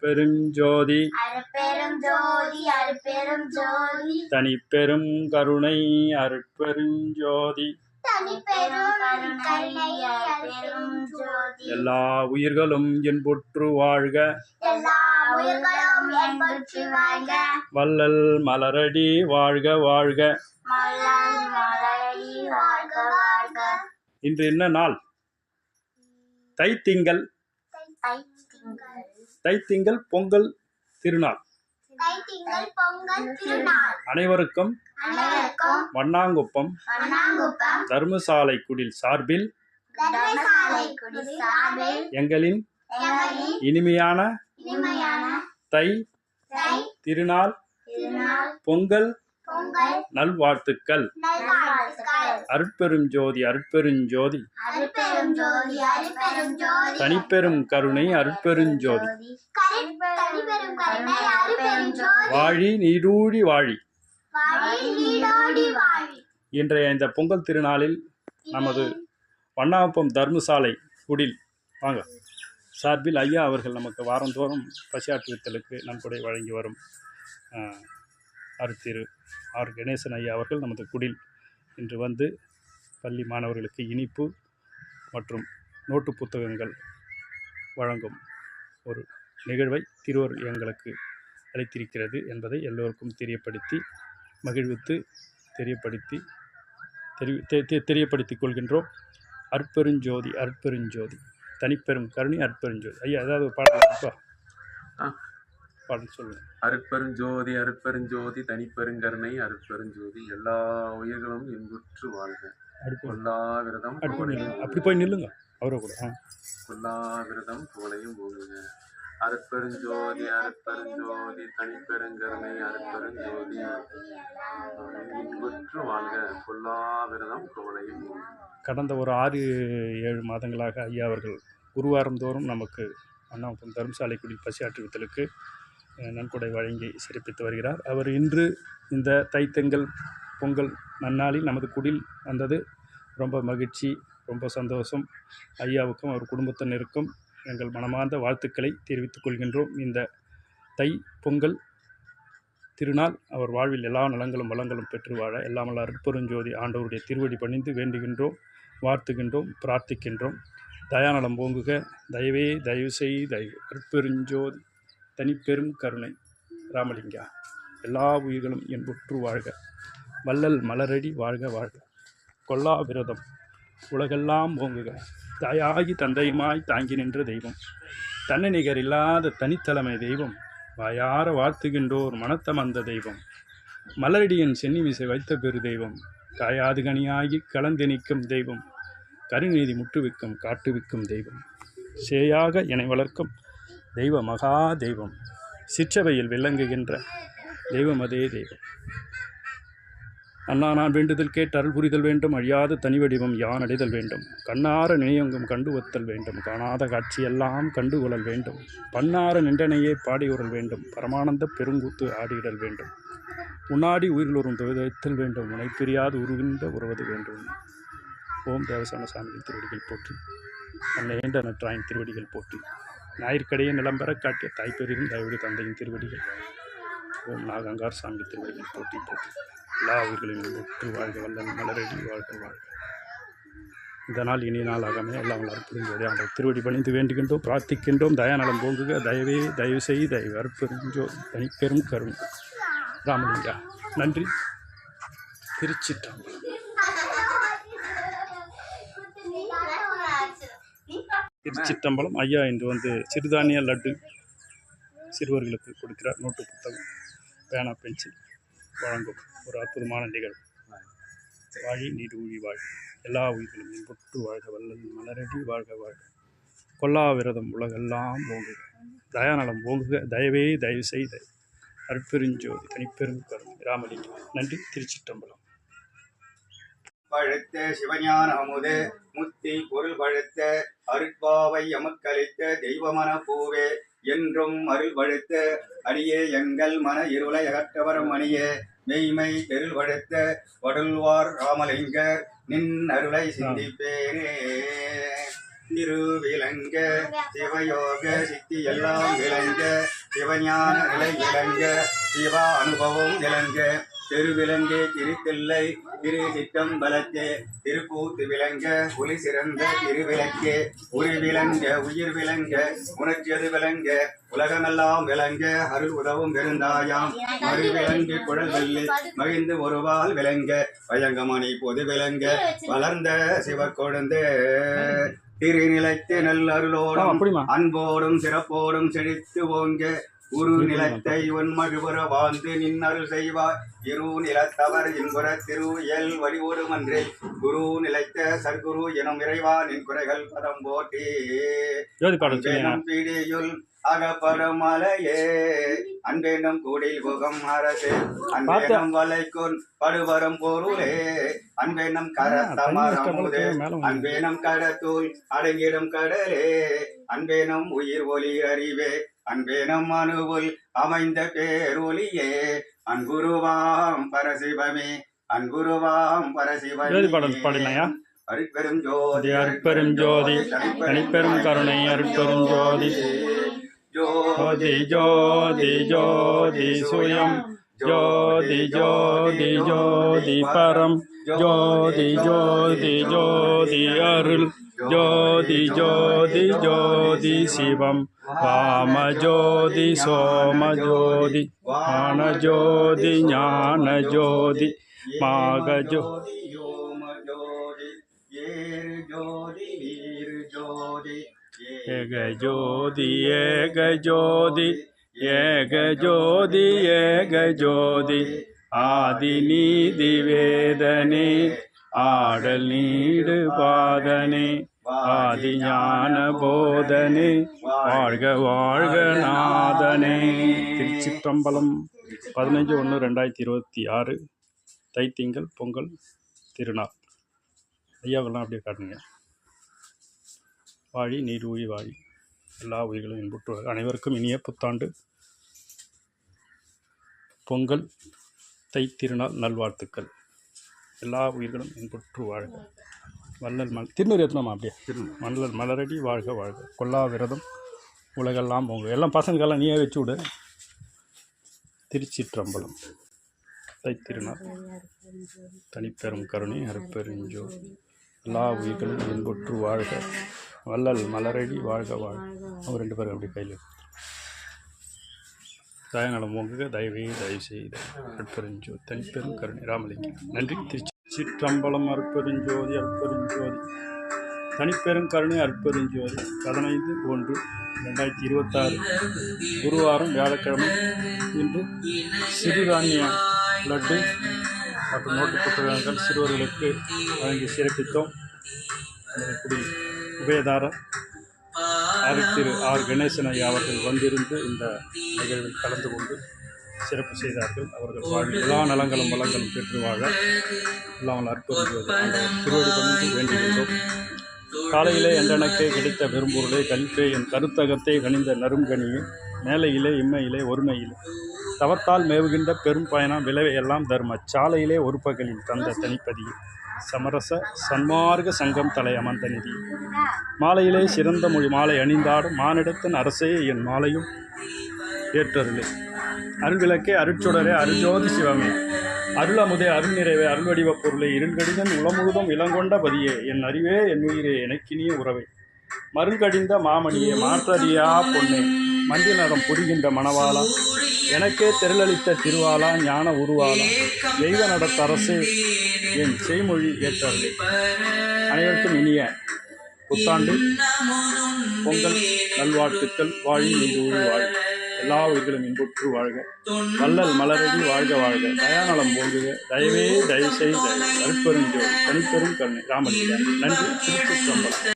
அருட்பெரும் ஜோதி தனிப்பெரும் கருணை அருட்பெருஞ்சோதி. ஜோதி எல்லா உயிர்களும் என்புற்று வாழ்க. வள்ளல் மலரடி வாழ்க வாழ்க. மலர் மலரி வாழ்க வாழ்க. இன்று என்ன நாள்? தைத்திங்கள். தைத்திங்கள் பொங்கல் திருநாள். அனைவருக்கும் வண்ணாங்குப்பம். தர்மசாலை குடில் சார்பில் எங்களின் இனிமையான தை திருநாள். பொங்கல் நல்வாழ்த்துக்கள். அருட்பெரும் ஜோதி அருட்பெருஞ்சோதி தனிப்பெரும் கருணை அருட்பெருஞ்சோதி வாழி நீடூழி வாழி. இன்றைய இந்த பொங்கல் திருநாளில் நமது வண்ணாப்பம் தர்மசாலை குடில் வாங்க. சார்பில் ஐயா அவர்கள் நமக்கு வாரந்தோறும் பசியாற்றுவித்தலுக்கு நன்கொடை வழங்கி வரும் ஆர் அருத்திரு ஆர் கணேசன் ஐயா அவர்கள் நமது குடில் இன்று வந்து பள்ளி மாணவர்களுக்கு இனிப்பு மற்றும் நோட்டு புத்தகங்கள் வழங்கும் ஒரு நிகழ்வை திருவர் எங்களுக்கு அளித்திருக்கிறது என்பதை எல்லோருக்கும் தெரியப்படுத்தி மகிழ்வித்து தெரியப்படுத்தி தெரி தெ- தெ- தெரியப்படுத்திக் கொள்கின்றோம். அற்பெருஞ்சோதி அற்பெருஞ்சோதி தனிப்பெரும் கருணி அற்பெருஞ்சோதி. ஐயா ஏதாவது ஒரு பாடல் இருக்கா? ஆ. பாடல் சொல்லுங்க அருட்பெருஞ்சோதி அருட்பெருஞ்சோதி தனிப்பெருங்கருணை அருட்பெருஞ்சோதி எல்லா உயிர்களும் இன்புற்று வாழ்க. கொல்லா விரதம். அப்படி போய் நில்லுங்க. அவரை கூட. கொல்லா விரதம் புகழையும் போகுங்க அருட்பெருஞ்சோதி அருட்பெருஞ்சோதி தனிப்பெருங்கருணை அருட்பெருஞ்சோதி இன்புற்று வாழ்க. கொல்லா விரதம் போகுங்க கடந்த ஒரு ஆறு ஏழு மாதங்களாக ஐயா அவர்கள் குருவாரம் தோறும் நமக்கு அண்ணாமத்தம் தர்மசாலை குடில் பசியாற்றுவித்தலுக்கு நன்கொடை வழங்கி சிறப்பித்து வருகிறார். அவர் இன்று இந்த தைத்தெங்கல் பொங்கல் நன்னாளில் நமது குடில் வந்தது. ரொம்ப மகிழ்ச்சி ரொம்ப சந்தோஷம். ஐயாவுக்கும் அவர் குடும்பத்தினருக்கும் எங்கள் மனமார்ந்த வாழ்த்துக்களை தெரிவித்துக் கொள்கின்றோம். இந்த தை பொங்கல் திருநாள் அவர் வாழ்வில் எல்லா நலங்களும் வளங்களும் பெற்று வாழ எல்லாமல்ல அருட்பெருஞ்சோதி ஆண்டவருடைய திருவடி பணிந்து வேண்டுகின்றோம் வாழ்த்துகின்றோம் பிரார்த்திக்கின்றோம். தயாநலம் போங்குக தயவே தயவு செய் தயவு. அருட்பெருஞ்சோதி தனிப்பெரும் கருணை. ராமலிங்கா எல்லா உயிர்களும் என்புற்று வாழ்க. வள்ளல் மலரடி வாழ்க வாழ்க. கொல்லா விரதம் உலகெல்லாம் ஓங்குக. தாயாகி தந்தையுமாய் தாங்கி நின்ற தெய்வம். தன்னநிகர் இல்லாத தனித்தலைமை தெய்வம். வாயார வாழ்த்துகின்றோர் மனத்தம் அந்த தெய்வம். மலரடியின் சென்னிமிசை வைத்த பெரு தெய்வம். காயாது கனியாகி கலந்து நிற்கும் தெய்வம். கருநீதி முட்டுவிக்கும் காட்டுவிக்கும் தெய்வம். சேயாக என்னை வளர்க்கும் தெய்வ மகா தெய்வம் சிற்றவையில் விளங்குகின்ற தெய்வம் அதே தெய்வம். அண்ணா நான் வேண்டுதல் கேட்டு அருள் புரிதல் வேண்டும் அழியாத தனி வடிவம் யான் அடைதல் வேண்டும். கண்ணார நினையங்கும் கண்டு ஒத்தல் வேண்டும் காணாத காட்சியெல்லாம் கண்டுகொள்ளல் வேண்டும். பன்னார நின்றனையே பாடியுறல் வேண்டும் பரமானந்த பெருங்கூத்து ஆடியிடல் வேண்டும். உன்னாடி ஒரு துவைத்தல் வேண்டும் உனை பிரியாது உருகின்ற உறவது வேண்டும். ஓம் தேவசான சாமியின் திருவடிகள் போற்றி அன்னையேண்ட நற்றாயின் திருவடிகள் போற்றி. ஞாயிற்கடையே நிலம்பெற காட்டிய தாய்ப்பெரியும் தயவுடைய தந்தையின் திருவடிகள். ஓம் நாகங்கார் சாமி திருவடிகள் போட்டி போற்றி. எல்லா உயிர்களையும் ஒற்று வாழ்க வல்லன் மலரடி வாழ்க வாழ்க. இந்த நாள் இனிய நாளாகவே எல்லாம் அற்புதஞ்சோதி அந்த திருவடி பணிந்து வேண்டுகின்றோம் பிரார்த்திக்கின்றோம். தயாநலம் போங்குக. தயவே தயவு செய் தயவு அற்பெருஞ்சோ தனிப்பெரும் கருண். ராமலிங்கா நன்றி. திருச்சிற்றம்பலம். திருச்சிற்றம்பலம் ஐயா இன்று வந்து சிறுதானிய லட்டு சிறுவர்களுக்கு கொடுக்கிறார். நோட்டு புத்தகம் பேனா பென்சில் வழங்கும் ஒரு அற்புதமான நிகழ்வு. வாழி நீர் ஊழி வாழ் எல்லா உயிர்களும் இன்புற்று வாழ்க வல்லல் மலரடி வாழ்க வாழ்க. கொல்லா விரதம் உலகெல்லாம் ஓங்குக. தயாநலம் ஓங்குக. தயவே தயவு செய்த. அற்பெருஞ்சோதி தனிப்பெரும் கருணை. ராமலிங்கம். நன்றி. திருச்சிற்றம்பலம். பழுத்த சிவஞான அமுதே முத்தி பொருள் பழுத்த அருட்பாவை எமக்களித்த தெய்வமன பூவே என்றும் அருள் பழுத்த அடியே எங்கள் மன இருளை அகற்றவரும் அணியே மெய்மை தெருள் பழுத்த வடுல்வார் ராமலிங்க நின் அருளை சிந்திப்பேனே. திருவிளங்க சிவயோக சித்தி எல்லாம் விளங்க சிவஞான நிலை விளங்க சிவ அனுபவம் விளங்க. திருவிலங்கே திருத்தில்லை திரு சிற்றம்பலத்தே திருக்கூத்து விளங்க ஒளி சிறந்த திருவிளக்கே. உரி விளங்க உயிர் விளங்க உணர்ச்சியது விளங்க உலகமெல்லாம் விளங்க அருள் உதவும் பெருந்தாயாம் மறு விளங்கு குழல் வெள்ளி மகிழ்ந்து ஒருவால் விளங்க. பயங்கமணி பொது விளங்க வளர்ந்த சிவக்கொழுந்து திருநிலைத்து நல்லருளோடும் அன்போடும் சிறப்போடும் செழித்து ஓங்க. குரு நிலத்தை உன்மழுபுற வாழ்ந்து நின்னருள் செய்வார் இரு நிலத்தவர் இன்புற திரு இயல் வடிவோடு மன்றே குரு நிலைத்த சர்க்குரு எனும் இறைவா நின் குறைகள் பதம் போட்டி பீடியுள் அன்பேனும் கூடில் புகம் அரசு. அன்பேனும் வலைக்குன் படுவரும் பொருளே. அன்பேனும் கரத்தமரமுதே அன்பேனும் கடத்தூள் அடங்கிடும் கடலே. அன்பேனும் உயிர் ஒளி அறிவே அன்பேனும் அணுவுள் அமைந்த பேரொலியே அன்புருவாம் பரசிவமே அன்புருவாம் பரசிவமே பாடலையா அருட்பெரும் ஜோதி அருட்பெரும் ஜோதி தனிப்பெரும் கருணை அருட்பெரும் ஜோதி ஜோதி ஜோதி ஜோதி சுயம் ஜோதி ஜோதி ஜோதி பரம் ஜோதி ஜோதி ஜோதி அருள் ஜோதி ஜோதி ஜோதி சிவம் வாமஜோதி சோமஜோதி வானஜோதி ஞானஜோதி மாகஜோதி ஜோதி ஜோதி மாக ஜோ யோம ஜோதி ஏறு ஜோதி வீரு ஜோதி ஏக ஜோதி ஏக ஜோதி ஏக ஜோதி ஏக ஜோதி ஆதி வேதனே ஆடல் நீடு பாதனே ஆதி ஞான போதனே வாழ்க வாழ்க நாதனே. திருச்சிற்றம்பலம் பதினஞ்சு ஒன்று ரெண்டாயிரத்தி இருபத்தி ஆறு. தைத்திங்கள் பொங்கல் திருநாள். ஐயாவெல்லாம் அப்படியே காட்டுங்க. வாழி நீர் ஊழி வாழி. எல்லா உயிர்களும் இன்புற்று அனைவருக்கும் இனிய புத்தாண்டு. பொங்கல் தைத்திருநாள் நல்வாழ்த்துக்கள். எல்லா உயிர்களும் இன்புற்று வாழ்க. வள்ளல் மல் திருநூறு எத்தனோமா அப்படியே? மல்லல் மலரடி வாழ்க வாழ்க. கொல்லா விரதம். உலகெல்லாம் பொங்க. எல்லாம் பசங்களுக்கெல்லாம் நீயே வச்சு விடு. திருச்சிற்றம்பலம். தைத்திருநாள். தனிப்பெரும் கருணை அருப்பெருஞ்சோ எல்லா உயிர்களும் இன்புற்று வாழ்க. வள்ளல் மலரடி வாழ்க வாழ்க. அவங்க ரெண்டு பேரும் அப்படி கையில் தயநலம் பொங்குக தயவே தயவு செய்த அற்பெருஞ்சோ தனிப்பெரும் கருணை. ராமலிங்கம். நன்றி. திருச்சி சிற்றம்பலம் அற்பெருஞ்சோதி அற்பெருஞ்சோதி தனிப்பெரும் கருணை அற்பெருஞ்சோதி பதினைந்து ஒன்று ரெண்டாயிரத்தி இருபத்தாறு. குருவாரம் வியாழக்கிழமை. இன்று சிறுதானிய லட்டு மற்றும் நோட்டு புத்தகங்கள் சிறுவர்களுக்கு வழங்கி சிறப்பித்தோம். குடி உபயதாரர் ஆர் திரு ஆர் கணேசன் ஐயா அவர்கள் வந்திருந்து இந்த நிகழ்வில் கலந்து கொண்டு சிறப்பு செய்தார்கள். அவர்கள் வாழ் எல்லா நலங்களும் வளங்களும் பெற்று வாழ எல்லாம் அற்புதம் திருவடி பண்ணி வேண்டுகின்றோம் காலையிலே என்றனக்கே கிடைத்த பெரும்பொருளே கணிப்பே என் கருத்தகத்தை கணிந்த நறுங்கனியே மேலையிலே இம்மையிலே ஒருமையிலே. தவத்தால் மேவுகின்ற பெரும் பயணம் விளைவையெல்லாம் தர்ம. சாலையிலே ஒரு பகலில் தந்த தனிப்பதியே. சமரச சன்மார்க்க சங்கம் தலை அமர்ந்த நிதி. மாலையிலே சிறந்த மொழி மாலை அணிந்தாடும் மானிடத்தின் அரசே என் மாலையும் ஏற்றருளே. அருள்விளக்கே அருட்சுடரே அருஜோதி சிவமே. அருளமுதே அருள் நிறைவே அருள்வடிவ பொருளை இருள்கடிதன் உளமுழுதும் இளங்கொண்ட பதியே என் அறிவே என் உயிரே எனக்கினிய உறவை. மருள்கடிந்த மாமணியே மாற்றறியா பொன்னே மஞ்சள் நடம் புரிகின்ற மணவாளா எனக்கே திரளளித்த திருவாளா ஞான உருவாளா. தெய்வ நடத்தரசு என் செய்மொழி ஏற்றவில்லை அனைவருக்கும் இனிய புத்தாண்டு. பொங்கல் நல்வாழ்த்துக்கள் வாழி நீடு ஊழி வாழ் எல்லா உயிர்களும் இன்புற்று வாழ்க வள்ளல் மலரடி வாழ்க வாழ்க. தயாநலம் போங்குக தயவே தயவு செய்த அருட்பெருஞ்சோ தனிப்பெரும் கருணை ராமலிங்க நன்றி திருச்சி